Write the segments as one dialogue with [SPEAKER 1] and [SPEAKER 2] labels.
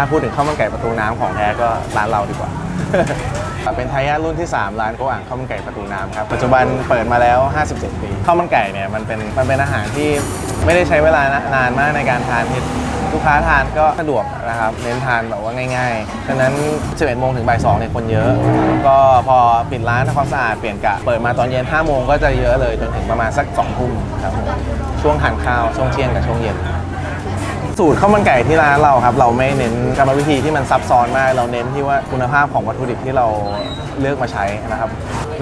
[SPEAKER 1] ถ้าพูดถึงข้าวมันไก่ประตูน้ำของแท้ก็ร้านเราดีกว่า เป็นทายาทรุ่นที่ 3 ร้านโกอ่างข้าวมันไก่ประตูน้ำครับ ปัจจุบันเปิดมาแล้ว 57 ปีข้าวมันไก่เนี่ยมันเป็นมันเป็นอาหารที่ไม่ได้ใช้เวลานานมากในการทานที่ลูกค้าทานก็สะดวกนะครับเน้นทานแบบว่าง่ายๆฉะนั้น 11 โมงถึงบ่าย2เนี่ยคนเยอะ ก็พอปิดร้านทำความสะอาดเปลี่ยนกะ เปิดมาตอนเย็น 5 โมงก็จะเยอะเลยจนถึงประมาณสัก 2 ทุ่มครับผมช่วงทานข้าวช่วงเที่ยงกับช่วงเย็น สูตรข้าวมันไก่ที่ร้านเราครับ เราไม่เน้นกรรมวิธีที่มันซับซ้อนมาก เราเน้นที่ว่าคุณภาพของวัตถุดิบที่เราเลือกมาใช้นะครับ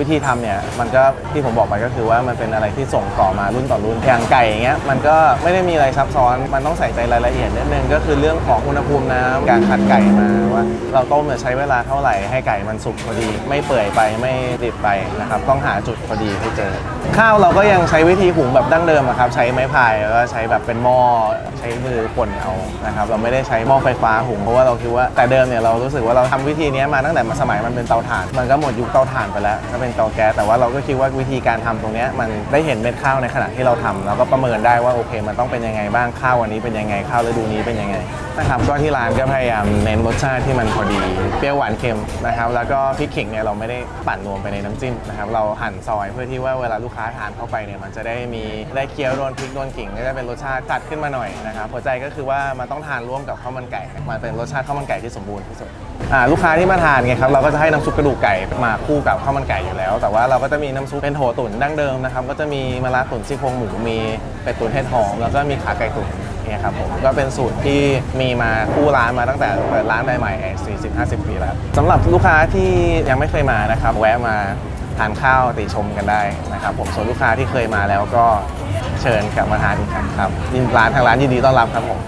[SPEAKER 1] วิธีทำเนี่ยมันก็ที่ผมบอกไปก็คือว่ามันเป็นอะไรที่ส่งต่อมารุ่นต่อรุ่นอย่างไก่อย่างเงี้ยมันก็ไม่ได้มีอะไรซับซ้อนมันต้องใส่ใจรายละเอียดนิดนึงก็คือเรื่องของอุณหภูมิน้ำการคัดไก่มาว่า เราต้มเนี่ยใช้เวลาเท่าไหร่ให้ไก่มันสุกพอดี ไม่เปื่อยไปไม่ดิบไปนะครับต้องหาจุดพอดีให้เจอ ข้าวเราก็ยังใช้วิธีหุงแบบดั้งเดิมอะครับใช้ไม้พายแล้วก็ใช้แบบเป็นหม้อใช้มือป่นเอานะครับเราไม่ได้ใช้หม้อไฟฟ้าหุงเพราะว่าเราคิดว่าแต่เดิมเนี่ยเรารู้สึกว่าเราทำวิธีนี้มาตั้งแต่สมัยมันเป็นเตาถ่าน มันก็หมดยุคเตาถ่านไปแล้วก็เป็นเตาแก๊สแต่ว่าเราก็คิดว่าวิธีการทำตรงเนี้ยมันได้เห็นเม็ดข้าวในขณะที่เราทำเราก็ประเมินได้ว่าโอเค มันต้องเป็นยังไงบ้างข้าววันนี้เป็นยังไงข้าวฤดูนี้เป็นยังไง นะครับก็ที่ร้านก็พยายามเน้นรสชาติที่มันพอดีเปรี้ยวหวานเค็มนะครับแล้วก็พริกขิงเนี่ยเราไม่ได้ปั่นรวมไปในน้ำจิ้มนะครับเราหั่นซอยเพื่อที่ว่าเวลาลูกค้าทานเข้าไปเนี่ยมันจะได้มีได้เคี้ยวโดนพริกโดนขิงก็จะเป็นรสชาติตัดขึ้นมาหน่อยนะครับหัวใจก็คือว่ามันต้องทานร่วมกับข้าวมันไก่มันเป็นรสชาติข้าวมันไก่ที่สมบูรณ์ที่สุดอ่าลูกค้าที่มาทานไงครับเราก็จะให้น้ำซุปกระดูกไก่มาคู่กับข้าวมันไก่อยู่แล้ว แต่ว่าเราก็จะมีน้ำซุปเป็นโถตุ๋นดั้งเดิมนะครับก็จะมีมะระตุ๋นซี่โครงหมูมีเป็ดตุ๋นเห็ดหอมแล้วก็มีขาไก่ตุ๋น เนี่ยครับผมก็เป็นสูตรที่มีมาคู่ร้านมาตั้งแต่เปิดร้านใหม่ๆ40 50 ปีแล้วสำหรับลูกค้าที่ยังไม่เคยมานะครับ แวะมาทานข้าวติชมกันได้นะครับ ผมส่วนลูกค้าที่เคยมาแล้วก็เชิญกลับมาทานอีกครั้งครับยินร้านทางร้านยินดีต้อนรับครับผม